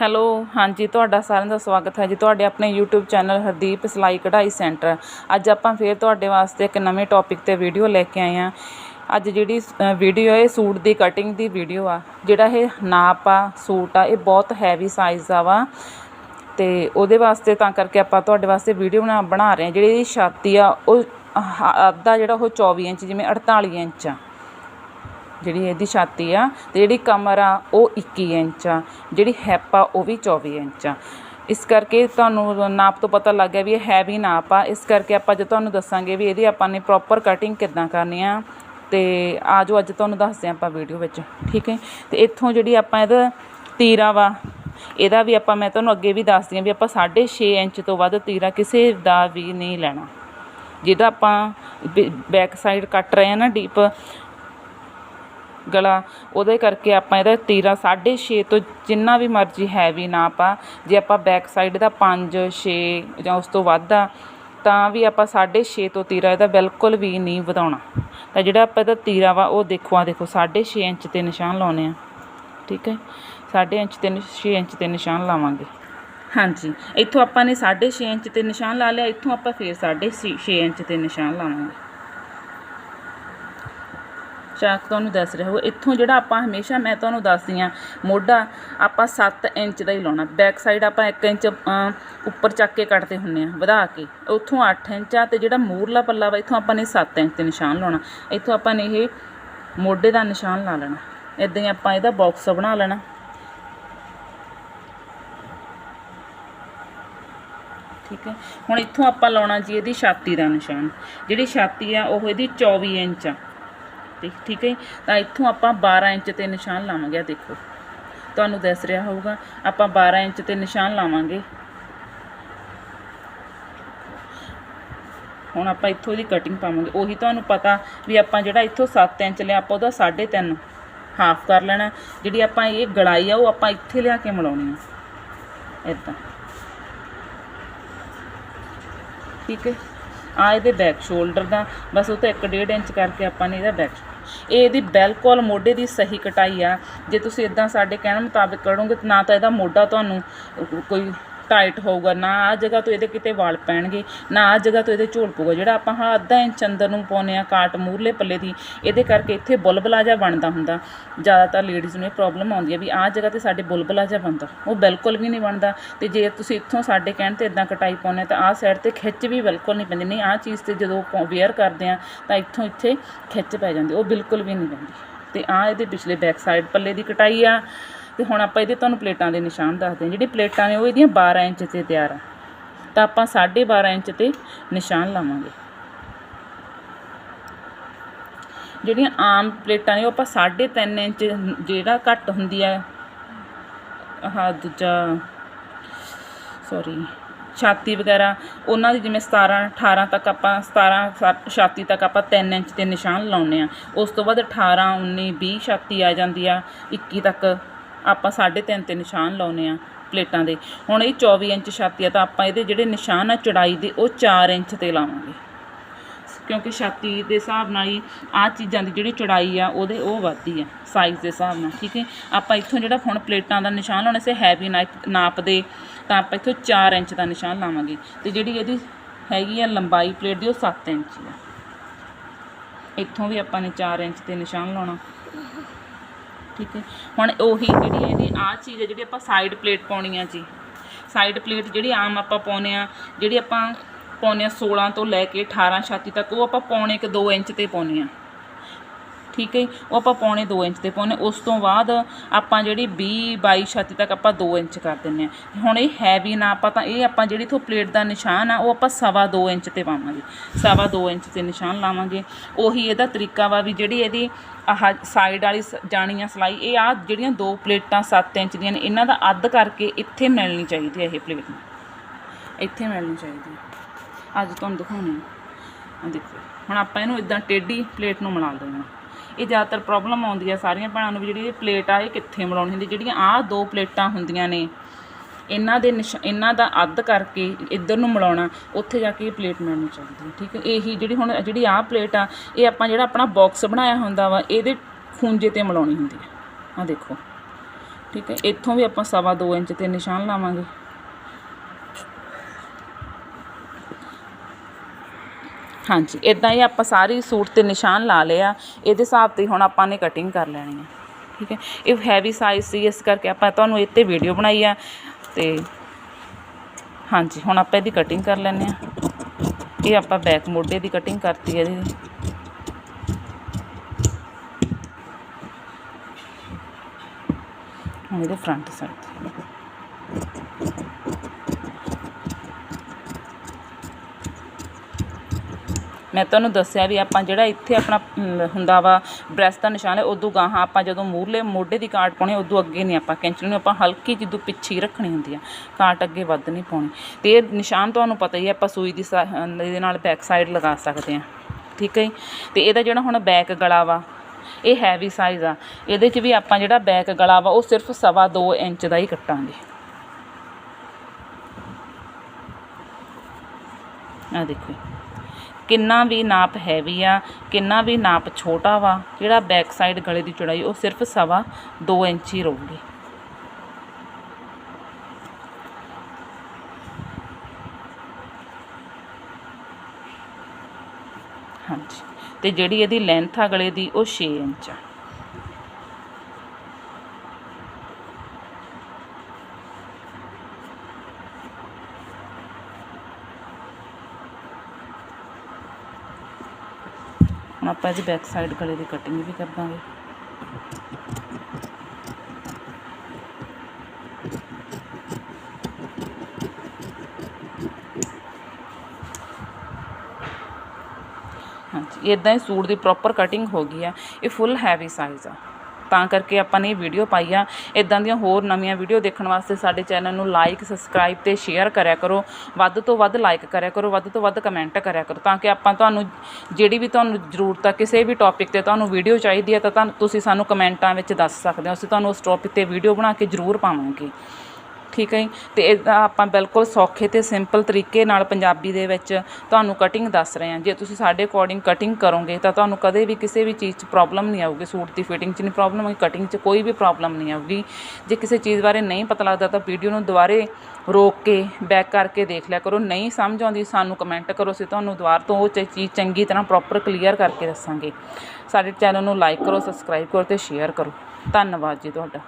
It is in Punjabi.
ਹੈਲੋ, ਹਾਂਜੀ, ਤੁਹਾਡਾ ਸਾਰਿਆਂ ਦਾ ਸਵਾਗਤ ਹੈ ਜੀ। ਤੁਹਾਡੇ ਆਪਣੇ YouTube ਚੈਨਲ ਹਰਦੀਪ ਸਿਲਾਈ ਕਢਾਈ ਸੈਂਟਰ। ਅੱਜ ਆਪਾਂ ਫੇਰ ਤੁਹਾਡੇ ਵਾਸਤੇ ਇੱਕ ਨਵੇਂ ਟੌਪਿਕ ਤੇ ਵੀਡੀਓ ਲੈ ਕੇ ਆਏ ਹਾਂ। ਅੱਜ ਜਿਹੜੀ ਵੀਡੀਓ ਹੈ ਸੂਟ ਦੀ ਕਟਿੰਗ ਦੀ ਵੀਡੀਓ ਆ। ਜਿਹੜਾ ਇਹ ਨਾਪ ਆ, ਸੂਟ ਆ, ਇਹ ਬਹੁਤ ਹੈਵੀ ਸਾਈਜ਼ ਆ ਵਾ। ਤੇ ਉਹਦੇ ਵਾਸਤੇ ਤਾਂ ਕਰਕੇ ਆਪਾਂ ਤੁਹਾਡੇ ਵਾਸਤੇ ਵੀਡੀਓ ਬਣਾ ਬਣਾ ਰਹੇ ਹਾਂ। ਜਿਹੜੀ ਇਹਦੀ ਛਾਤੀ ਆ, ਉਹ ਆਹ ਅੱਧਾ ਜਿਹੜਾ ਉਹ 24 ਇੰਚ, ਜਿਵੇਂ 48 ਇੰਚ ਆ। ਜਿਹੜੀ ਇਹਦੀ ਛਾਤੀ ਆ ਤੇ ਜਿਹੜੀ ਕਮਰ ਆ, ਉਹ 21 ਇੰਚ ਆ। ਜਿਹੜੀ ਹੈਪ ਆ, ਉਹ ਵੀ 24 ਇੰਚ ਆ। ਇਸ ਕਰਕੇ ਤੁਹਾਨੂੰ ਨਾਪ ਤੋਂ ਪਤਾ ਲੱਗ ਗਿਆ ਵੀ ਇਹ ਹੈਵੀ ਨਾਪ ਆ। ਇਸ ਕਰਕੇ ਆਪਾਂ ਜੇ ਤੁਹਾਨੂੰ ਦੱਸਾਂਗੇ ਵੀ ਇਹਦੀ ਆਪਾਂ ਨੇ ਪ੍ਰੋਪਰ ਕਟਿੰਗ ਕਿੱਦਾਂ ਕਰਨੀ ਆ। ਤੇ ਆ ਜੋ ਅੱਜ ਤੁਹਾਨੂੰ ਦੱਸਦੇ ਹਾਂ ਆਪਾਂ ਵੀਡੀਓ ਵਿੱਚ, ਠੀਕ ਹੈ? ਤੇ ਇੱਥੋਂ ਜਿਹੜੀ ਆਪਾਂ ਇਹਦਾ ਤੀਰਾ ਵਾ, ਇਹਦਾ ਵੀ ਆਪਾਂ ਮੈਂ ਤੁਹਾਨੂੰ ਅੱਗੇ ਵੀ ਦੱਸਦੀ ਹਾਂ ਵੀ ਆਪਾਂ 6.5 ਇੰਚ ਤੋਂ ਵੱਧ ਤੀਰਾ ਕਿਸੇ ਦਾ ਵੀ ਨਹੀਂ ਲੈਣਾ। ਜਿਹਦਾ ਆਪਾਂ ਬੈਕ ਸਾਈਡ ਕੱਟ ਰਹੇ ਆ ਨਾ ਡੀਪ ਗਲਾ, ਉਹਦੇ ਕਰਕੇ ਆਪਾਂ ਇਹਦਾ ਤੀਰਾ 6.5 ਤੋਂ ਜਿੰਨਾ ਵੀ ਮਰਜ਼ੀ ਹੈਵੀ ਨਾ ਆ ਜੇ ਆਪਾਂ ਬੈਕ ਸਾਈਡ ਦਾ 5 6 ਜਾਂ ਉਸ ਤੋਂ ਵੱਧ ਆ, ਤਾਂ ਵੀ ਆਪਾਂ 6.5 ਤੋਂ ਤੀਰਾ ਇਹਦਾ ਬਿਲਕੁਲ ਵੀ ਨਹੀਂ ਵਧਾਉਣਾ। ਤਾਂ ਜਿਹੜਾ ਆਪਾਂ ਇਹਦਾ ਤੀਰਾ ਵਾ, ਉਹ ਦੇਖੋ ਆ ਦੇਖੋ 6.5 ਇੰਚ ਤੇ ਨਿਸ਼ਾਨ ਲਾਉਨੇ ਆ। ਠੀਕ ਹੈ? 6.5 ਇੰਚ ਤੇ 6 ਇੰਚ ਤੇ ਨਿਸ਼ਾਨ ਲਾਵਾਂਗੇ। ਹਾਂਜੀ, ਇੱਥੋਂ ਆਪਾਂ ਨੇ 6.5 ਇੰਚ ਤੇ ਨਿਸ਼ਾਨ ਲਾ ਲਿਆ, ਇੱਥੋਂ ਆਪਾਂ ਫੇਰ 6.5 ਇੰਚ ਤੇ ਨਿਸ਼ਾਨ ਲਾਵਾਂਗੇ। ਚਾਕ ਤੁਹਾਨੂੰ ਦੱਸ ਰਿਹਾ ਹੋ ਇੱਥੋਂ ਜਿਹੜਾ ਆਪਾਂ ਹਮੇਸ਼ਾ ਮੈਂ ਤੁਹਾਨੂੰ ਦੱਸਦੀ ਆ ਮੋਢਾ ਆਪਾਂ 7 ਇੰਚ ਦਾ ਹੀ ਲਾਉਣਾ। ਬੈਕ ਸਾਈਡ ਆਪਾਂ 1 ਇੰਚ ਉੱਪਰ ਚੱਕ ਕੇ ਕੱਟਦੇ ਹੁੰਨੇ ਆ ਵਧਾ ਕੇ। ਉੱਥੋਂ 8 ਇੰਚ ਆ ਤੇ ਜਿਹੜਾ ਮੂਰਲਾ ਪੱਲਾ ਵਾ, ਇੱਥੋਂ ਆਪਾਂ ਨੇ 7 ਇੰਚ ਤੇ ਨਿਸ਼ਾਨ ਲਾਉਣਾ। ਇੱਥੋਂ ਆਪਾਂ ਨੇ ਇਹ ਮੋਢੇ ਦਾ ਨਿਸ਼ਾਨ ਲਾ ਲੈਣਾ। ਇਦਾਂ ਹੀ ਆਪਾਂ ਇਹਦਾ ਬਾਕਸ ਬਣਾ ਲੈਣਾ। ਠੀਕ ਹੈ? ਹੁਣ ਇੱਥੋਂ ਆਪਾਂ ਲਾਉਣਾ ਜੀ ਇਹਦੀ ਛਾਤੀ ਦਾ ਨਿਸ਼ਾਨ। ਜਿਹੜੀ ਛਾਤੀ ਆ, ਉਹ ਇਹਦੀ 24 ਇੰਚ ਆ। ਠੀਕ ਠੀਕ ਹੈ ਤਾਂ ਇੱਥੋਂ ਆਪਾਂ 12 ਇੰਚ ਤੇ ਨਿਸ਼ਾਨ ਲਾਵਾਂਗੇ ਆ ਦੇਖੋ। ਤੁਹਾਨੂੰ ਦੱਸ ਰਿਹਾ ਹੋਊਗਾ, ਆਪਾਂ 12 ਇੰਚ ਤੇ ਨਿਸ਼ਾਨ ਲਾਵਾਂਗੇ। ਹੁਣ ਆਪਾਂ ਇੱਥੋਂ ਦੀ ਕਟਿੰਗ ਪਾਵਾਂਗੇ। ਉਹੀ ਤੁਹਾਨੂੰ ਪਤਾ ਵੀ ਆਪਾਂ ਜਿਹੜਾ ਇੱਥੋਂ 7 ਇੰਚ ਲਿਆ, ਆਪਾਂ ਉਹਦਾ 3.5 ਹਾਫ ਕਰ ਲੈਣਾ। ਜਿਹੜੀ ਆਪਾਂ ਇਹ ਗੜਾਈ ਆ, ਉਹ ਆਪਾਂ ਇੱਥੇ ਲਿਆ ਕੇ ਮਿਲਾਉਣੀ ਆ। ਇਦਾਂ ਠੀਕ ਹੈ? ਆ ਇਹਦੇ ਬੈਕ ਸ਼ੋਲਡਰ ਦਾ, ਬਸ ਉਹ ਤਾਂ 1.5 ਇੰਚ ਕਰਕੇ ਆਪਾਂ ਨੇ ਇਹਦਾ ਬੈਕ ਇਹ ਇਹਦੀ ਬਿਲਕੁਲ ਮੋਢੇ ਦੀ ਸਹੀ ਕਟਾਈ ਆ। ਜੇ ਤੁਸੀਂ ਇਦਾਂ ਸਾਡੇ ਕਹਿਣ ਮੁਤਾਬਿਕ ਕਰੋਗੇ ਨਾ ਤਾਂ ਇਹਦਾ ਮੋਢਾ ਤੁਹਾਨੂੰ ਕੋਈ ਟਾਈਟ ਹੋਊਗਾ, ਨਾ ਆ ਜਗ੍ਹਾ ਤੋਂ ਇਹਦੇ ਕਿਤੇ ਵਾਲ ਪੈਣਗੇ, ਨਾ ਆ ਜਗ੍ਹਾ ਤੋਂ ਇਹਦੇ ਝੋਲ ਪਊਗਾ। ਜਿਹੜਾ ਆਪਾਂ ਹਾਂ ਅੱਧਾ ਇੰਚ ਅੰਦਰ ਨੂੰ ਪਾਉਂਦੇ ਆ ਕਾਟ ਮੂਰਲੇ ਪੱਲੇ ਦੀ, ਇਹਦੇ ਕਰਕੇ ਇੱਥੇ ਬੁਲਬੁਲਾ ਜਿਹਾ ਬਣਦਾ ਹੁੰਦਾ। ਜ਼ਿਆਦਾਤਰ ਲੇਡੀਜ਼ ਨੂੰ ਇਹ ਪ੍ਰੋਬਲਮ ਆਉਂਦੀ ਹੈ ਵੀ ਆਹ ਜਗ੍ਹਾ ਤੇ ਸਾਡੇ ਬੁਲਬੁਲਾ ਜਿਹਾ ਬਣਦਾ। ਉਹ ਬਿਲਕੁਲ ਵੀ ਨਹੀਂ ਬਣਦਾ। ਤੇ ਜੇ ਤੁਸੀਂ ਇੱਥੋਂ ਸਾਡੇ ਕਹਿਣ ਤੇ ਇਦਾਂ ਕਟਾਈ ਪਾਉਂਦੇ ਤਾਂ ਆਹ ਸਾਈਡ ਤੇ ਖਿੱਚ ਵੀ ਬਿਲਕੁਲ ਨਹੀਂ ਪੈਂਦੀ। ਨਹੀਂ, ਆਹ ਚੀਜ਼ ਤੇ ਜਦੋਂ ਵੇਅਰ ਕਰਦੇ ਆ ਤਾਂ ਇੱਥੋਂ ਇੱਥੇ ਖਿੱਚ ਪੈ ਜਾਂਦੀ। ਉਹ ਬਿਲਕੁਲ ਵੀ ਨਹੀਂ ਪੈਂਦੀ। ਤੇ ਆਹ ਇਹਦੇ ਪਿਛਲੇ ਬੈਕ ਸਾਈਡ ਪੱਲੇ ਦੀ ਕਟਾਈ ਆ। ਤੇ ਹੁਣ ਆਪਾਂ ਇਹਦੇ ਤੁਹਾਨੂੰ ਪਲੇਟਾਂ ਦੇ ਨਿਸ਼ਾਨ ਦੱਸਦੇ ਹਾਂ। ਜਿਹੜੀ ਪਲੇਟਾਂ ਨੇ ਉਹ ਇਹਦੀਆਂ 12 ਇੰਚ ਤੇ ਤਿਆਰ ਆ। ਤਾਂ ਆਪਾਂ 12.5 ਇੰਚ ਤੇ ਨਿਸ਼ਾਨ ਲਾਵਾਂਗੇ। ਜਿਹੜੀਆਂ ਆਮ ਪਲੇਟਾਂ ਨੇ ਉਹ ਆਪਾਂ 3.5 ਇੰਚ ਜਿਹੜਾ ਘੱਟ ਹੁੰਦੀ ਆ, ਆਹ ਦੂਜਾ ਸੌਰੀ ਛਾਤੀ ਵਗੈਰਾ, ਉਹਨਾਂ ਦੀ ਜਿਵੇਂ 17 18 ਤੱਕ ਆਪਾਂ 17 ਛਾਤੀ ਤੱਕ ਆਪਾਂ 3 ਇੰਚ ਤੇ ਨਿਸ਼ਾਨ ਲਾਉਨੇ ਆ ਉਸ ਤੋਂ ਬਾਅਦ 18 19 20 ਛਾਤੀ ਆ ਜਾਂਦੀ ਆ 21 ਤੱਕ ਆਪਾਂ 3.5 ਤੇ ਨਿਸ਼ਾਨ ਲਾਉਨੇ ਆ ਪਲੇਟਾਂ ਦੇ। ਹੁਣ ਇਹ 24 ਇੰਚ ਛਾਤੀ ਆ, ਤਾਂ ਆਪਾਂ ਇਹਦੇ ਜਿਹੜੇ ਨਿਸ਼ਾਨ ਆ ਚੜਾਈ ਦੇ, ਉਹ 4 ਇੰਚ ਤੇ ਲਾਵਾਂਗੇ। ਕਿਉਂਕਿ ਛਾਤੀ ਦੇ ਹਿਸਾਬ ਨਾਲ ਹੀ ਆ ਚੀਜ਼ਾਂ ਦੀ ਜਿਹੜੀ ਚੜਾਈ ਆ, ਉਹਦੇ ਉਹ ਵੱਧਦੀ ਆ ਸਾਈਜ਼ ਦੇ ਹਿਸਾਬ ਨਾਲ, ਠੀਕ ਹੈ? ਆਪਾਂ ਇੱਥੋਂ ਜਿਹੜਾ ਹੁਣ ਪਲੇਟਾਂ ਦਾ ਨਿਸ਼ਾਨ ਲਾਉਣਾ ਸੀ ਹੈਵੀ ਨਾਪ ਦੇ, ਤਾਂ ਆਪਾਂ ਇੱਥੋਂ 4 ਇੰਚ ਦਾ ਨਿਸ਼ਾਨ ਲਾਵਾਂਗੇ। ਤੇ ਜਿਹੜੀ ਇਹਦੀ ਹੈਗੀ ਆ ਲੰਬਾਈ ਪਲੇਟ ਦੀ, ਉਹ 7 ਇੰਚ ਆ। ਇੱਥੋਂ ਵੀ ਆਪਾਂ ਨੇ 4 ਇੰਚ ਤੇ ਨਿਸ਼ਾਨ ਲਾਉਣਾ। ਠੀਕ ਹੈ। ਹੁਣ ਉਹੀ ਜਿਹੜੀ ਇਹਦੀ ਆਹ ਚੀਜ਼ ਹੈ, ਜਿਹੜੀ ਆਪਾਂ ਸਾਈਡ ਪਲੇਟ ਪਾਉਣੀ ਆ ਜੀ। ਸਾਈਡ ਪਲੇਟ ਜਿਹੜੀ ਆਮ ਆਪਾਂ ਪਾਉਨੇ ਆ, ਜਿਹੜੀ ਆਪਾਂ ਪਾਉਨੇ ਆ 16 ਤੋਂ ਲੈ ਕੇ 18 ਛਾਤੀ ਤੱਕ, ਉਹ ਆਪਾਂ ਪੌਣੇ ਕਿ 2 ਇੰਚ ਤੇ ਪਾਉਣੀ ਆ। ਠੀਕ ਹੈ ਜੀ? ਉਹ ਆਪਾਂ ਪੌਣੇ 2 ਇੰਚ ਤੇ ਪਾਉਨੇ ਉਸ ਤੋਂ ਬਾਅਦ ਆਪਾਂ ਜਿਹੜੀ 20 22 ਛਾਤੀ ਤੱਕ ਆਪਾਂ 2 ਇੰਚ ਕਰ ਦਿੰਨੇ ਆ ਹੁਣ ਇਹ ਹੈਵੀ ਨਾ ਆਪਾਂ ਤਾਂ ਇਹ ਆਪਾਂ ਜਿਹੜੀ ਇਥੋਂ ਪਲੇਟ ਦਾ ਨਿਸ਼ਾਨ ਆ, ਉਹ ਆਪਾਂ ਸਵਾ 2 ਇੰਚ ਤੇ ਪਾਵਾਂਗੇ। ਸਵਾ 2 ਇੰਚ ਤੇ ਨਿਸ਼ਾਨ ਲਾਵਾਂਗੇ। ਉਹੀ ਇਹਦਾ ਤਰੀਕਾ ਵਾ ਵੀ ਜਿਹੜੀ ਇਹਦੀ ਆਹ ਸਾਈਡ ਵਾਲੀ ਸ- ਜਾਣੀ ਆ ਸਲਾਈ, ਇਹ ਆ ਜਿਹੜੀਆਂ ਦੋ ਪਲੇਟਾਂ 7 ਇੰਚ ਦੀਆਂ ਨੇ, ਇਹਨਾਂ ਦਾ ਅੱਧ ਕਰਕੇ ਇੱਥੇ ਮਿਲਣੀ ਚਾਹੀਦੀ ਹੈ ਇਹ ਪਲੇਟ ਇੱਥੇ ਮਿਲਣੀ ਚਾਹੀਦੀ ਅੱਜ ਤੁਹਾਨੂੰ ਦਿਖਾਉਣੀ ਆ ਦੇਖੋ। ਹੁਣ ਆਪਾਂ ਇਹਨੂੰ ਇਦਾਂ ਟੇਢੀ ਪਲੇਟ ਨੂੰ ਮਿਲਾ ਦੇਣਾ ਇਹ ਜ਼ਿਆਦਾਤਰ ਪ੍ਰੋਬਲਮ ਆਉਂਦੀ ਆ ਸਾਰੀਆਂ ਭੈਣਾਂ ਨੂੰ ਵੀ ਜਿਹੜੀ ਇਹ ਪਲੇਟ ਆ, ਇਹ ਕਿੱਥੇ ਮਿਲਾਉਣੀ ਹੁੰਦੀ? ਜਿਹੜੀਆਂ ਆਹ ਦੋ ਪਲੇਟਾਂ ਹੁੰਦੀਆਂ ਨੇ, ਇਹਨਾਂ ਦੇ ਨਿਸ਼, ਇਹਨਾਂ ਦਾ ਅੱਧ ਕਰਕੇ ਇੱਧਰ ਨੂੰ ਮਿਲਾਉਣਾ, ਉੱਥੇ ਜਾ ਕੇ ਇਹ ਪਲੇਟ ਮਿਲਣੀ ਚਾਹੀਦੀ ਹੈ, ਠੀਕ ਹੈ? ਇਹੀ ਜਿਹੜੀ ਹੁਣ ਜਿਹੜੀ ਆਹ ਪਲੇਟ ਆ, ਇਹ ਆਪਾਂ ਜਿਹੜਾ ਆਪਣਾ ਬਾਕਸ ਬਣਾਇਆ ਹੁੰਦਾ ਵਾ, ਇਹਦੇ ਖੂੰਜੇ ਤੇ ਮਿਲਾਉਣੀ ਹੁੰਦੀ ਹੈ। ਆਹ ਦੇਖੋ, ਠੀਕ ਹੈ? ਇੱਥੋਂ ਵੀ ਆਪਾਂ ਸਵਾ ਦੋ ਇੰਚ ਤੇ ਨਿਸ਼ਾਨ ਲਾਵਾਂਗੇ। ਹਾਂਜੀ ਇਦਾਂ ਹੀ ਆਪਾਂ ਸਾਰੀ ਸੂਟ ਤੇ ਨਿਸ਼ਾਨ ਲਾ ਲਿਆ ਇਹਦੇ ਹਿਸਾਬ ਤੇ ਹੁਣ ਆਪਾਂ ਨੇ ਕਟਿੰਗ ਕਰ ਲੈਣੀ ਹੈ ਠੀਕ ਹੈ? ਇਹ ਹੈਵੀ ਸਾਈਜ਼ ਸੀ, ਇਸ ਕਰਕੇ ਆਪਾਂ ਤੁਹਾਨੂੰ ਇਹ ਤੇ ਵੀਡੀਓ ਬਣਾਈ ਆ, ਤੇ ਹਾਂਜੀ, ਹੁਣ ਆਪਾਂ ਇਹਦੀ ਕਟਿੰਗ ਕਰ ਲੈਂਦੇ ਆ। ਇਹ ਆਪਾਂ ਬੈਕ ਮੋਢੇ ਦੀ ਕਟਿੰਗ ਕਰਤੀ ਹੈ ਇਹਦੀ। ਹੁਣ ਇਹਦੇ ਫਰੰਟ ਸਾਈਡ ਮੈਂ ਤੁਹਾਨੂੰ ਦੱਸਿਆ ਵੀ ਆਪਾਂ ਜਿਹੜਾ ਇੱਥੇ ਆਪਣਾ ਹੁੰਦਾ ਵਾ, ਬ੍ਰੈਸਟ ਦਾ ਨਿਸ਼ਾਨ ਹੈ, ਉਦੋਂ ਗਾਹਾਂ ਆਪਾਂ ਜਦੋਂ ਮੂਰਲੇ ਮੋਢੇ ਦੀ ਕਾਟ ਪਾਉਣੀ, ਉਦੋਂ ਅੱਗੇ ਨਹੀਂ ਆਪਾਂ ਕੈਂਚੀ ਨੂੰ, ਆਪਾਂ ਹਲਕੀ ਜਿੱਦੋਂ ਪਿੱਛੇ ਹੀ ਰੱਖਣੀ ਹੁੰਦੀ ਆ। ਕਾਟ ਅੱਗੇ ਵੱਧ ਨਹੀਂ ਪਾਉਣੀ। ਤੇ ਇਹ ਨਿਸ਼ਾਨ ਤੁਹਾਨੂੰ ਪਤਾ ਹੀ ਹੈ ਆਪਾਂ ਸੂਈ ਦੀ ਸਾ- ਇਹਦੇ ਨਾਲ ਬੈਕ ਸਾਈਡ ਲਗਾ ਸਕਦੇ ਹਾਂ ਠੀਕ ਹੈ ਜੀ? ਤੇ ਇਹਦਾ ਜਿਹੜਾ ਹੁਣ ਬੈਕ ਗਲਾ ਵਾ, ਇਹ ਹੈਵੀ ਸਾਈਜ਼ ਆ। ਇਹਦੇ 'ਚ ਵੀ ਆਪਾਂ ਜਿਹੜਾ ਬੈਕ ਗਲਾ ਵਾ, ਉਹ ਸਿਰਫ ਸਵਾ ਦੋ ਇੰਚ ਦਾ ਹੀ ਕੱਟਾਂਗੇ। ਆ ਦੇਖੋ ਕਿੰਨਾ ਵੀ ਨਾਪ ਹੈਵੀ ਆ, ਕਿੰਨਾ ਵੀ ਨਾਪ ਛੋਟਾ ਵਾ, ਜਿਹੜਾ ਬੈਕ ਸਾਈਡ ਗਲੇ ਦੀ ਚੌੜਾਈ, ਉਹ ਸਿਰਫ ਸਵਾ 2 ਇੰਚ ਹੀ ਰਹੂਗੀ। ਹਾਂਜੀ। ਤੇ ਜਿਹੜੀ ਇਹਦੀ ਲੈਂਥ ਆ ਗਲੇ ਦੀ, ਉਹ 6 ਇੰਚ ਆ। ਆਪਾਂ ਇਹਦੀ ਬੈਕ ਸਾਈਡ ਗਲੇ ਦੀ ਕਟਿੰਗ ਵੀ ਕਰ ਦਾਂਗੇ ਹਾਂਜੀ ਇਦਾਂ ਹੀ ਸੂਟ ਦੀ ਪ੍ਰੋਪਰ ਕਟਿੰਗ ਹੋ ਗਈ ਆ। ਇਹ ਫੁੱਲ ਹੈਵੀ ਸਾਈਜ਼ ਆ। ਤਾਂ ਕਰਕੇ ਆਪਾਂ ਨੇ ਇਹ ਵੀਡੀਓ ਪਾਈ ਆ ਇਦਾਂ ਦੀਆਂ ਹੋਰ ਨਵੀਆਂ ਵੀਡੀਓ ਦੇਖਣ ਵਾਸਤੇ ਸਾਡੇ ਚੈਨਲ ਨੂੰ ਲਾਈਕ ਸਬਸਕ੍ਰਾਈਬ ਤੇ ਸ਼ੇਅਰ ਕਰਿਆ ਕਰੋ। ਵੱਧ ਤੋਂ ਵੱਧ ਲਾਈਕ ਕਰਿਆ ਕਰੋ, ਵੱਧ ਤੋਂ ਵੱਧ ਕਮੈਂਟ ਕਰਿਆ ਕਰੋ ਤਾਂ ਕਿ ਆਪਾਂ ਤੁਹਾਨੂੰ ਜਿਹੜੀ ਵੀ ਤੁਹਾਨੂੰ ਜ਼ਰੂਰਤ ਆ, ਕਿਸੇ ਵੀ ਟੌਪਿਕ ਤੇ ਤੁਹਾਨੂੰ ਵੀਡੀਓ ਚਾਹੀਦੀ ਹੈ ਤਾਂ ਤੁਹਾਨੂੰ ਤੁਸੀਂ ਸਾਨੂੰ ਕਮੈਂਟਾਂ ਵਿੱਚ ਦੱਸ ਸਕਦੇ ਹੋ। ਅਸੀਂ ਤੁਹਾਨੂੰ ਉਸ ਟੌਪਿਕ ਤੇ ਵੀਡੀਓ ਬਣਾ ਕੇ ਜ਼ਰੂਰ ਪਾਵਾਂਗੇ। ਠੀਕ ਹੈ ਜੀ ਤੇ ਇਹਦਾ ਆਪਾਂ ਬਿਲਕੁਲ ਸੌਖੇ ਤੇ ਸਿੰਪਲ ਤਰੀਕੇ ਨਾਲ ਪੰਜਾਬੀ ਦੇ ਵਿੱਚ ਤੁਹਾਨੂੰ ਕਟਿੰਗ ਦੱਸ ਰਹੇ ਹਾਂ। ਜੇ ਤੁਸੀਂ ਸਾਡੇ ਅਕੋਰਡਿੰਗ ਕਟਿੰਗ ਕਰੋਗੇ ਤਾਂ ਤੁਹਾਨੂੰ ਕਦੇ ਵੀ ਕਿਸੇ ਵੀ ਚੀਜ਼ 'ਚ ਪ੍ਰੋਬਲਮ ਨਹੀਂ ਆਊਗੀ। ਸੂਟ ਦੀ ਫਿਟਿੰਗ 'ਚ ਨਹੀਂ ਪ੍ਰੋਬਲਮ ਆਊਗੀ ਕਟਿੰਗ 'ਚ ਕੋਈ ਵੀ ਪ੍ਰੋਬਲਮ ਨਹੀਂ ਆਊਗੀ। ਜੇ ਕਿਸੇ ਚੀਜ਼ ਬਾਰੇ ਨਹੀਂ ਪਤਾ ਲੱਗਦਾ ਤਾਂ ਵੀਡੀਓ ਨੂੰ ਦੁਬਾਰੇ ਰੋਕ ਕੇ ਬੈਕ ਕਰਕੇ ਦੇਖ ਲਿਆ ਕਰੋ। ਨਹੀਂ ਸਮਝ ਆਉਂਦੀ, ਸਾਨੂੰ ਕਮੈਂਟ ਕਰੋ। ਅਸੀਂ ਤੁਹਾਨੂੰ ਦੁਬਾਰਾ ਤੋਂ ਉਹ ਚੀਜ਼ ਚੰਗੀ ਤਰ੍ਹਾਂ ਪ੍ਰੋਪਰ ਕਲੀਅਰ ਕਰਕੇ ਦੱਸਾਂਗੇ। ਸਾਡੇ ਚੈਨਲ ਨੂੰ ਲਾਈਕ ਕਰੋ ਸਬਸਕ੍ਰਾਈਬ ਕਰੋ ਤੇ ਸ਼ੇਅਰ ਕਰੋ। ਧੰਨਵਾਦ ਜੀ ਤੁਹਾਡਾ।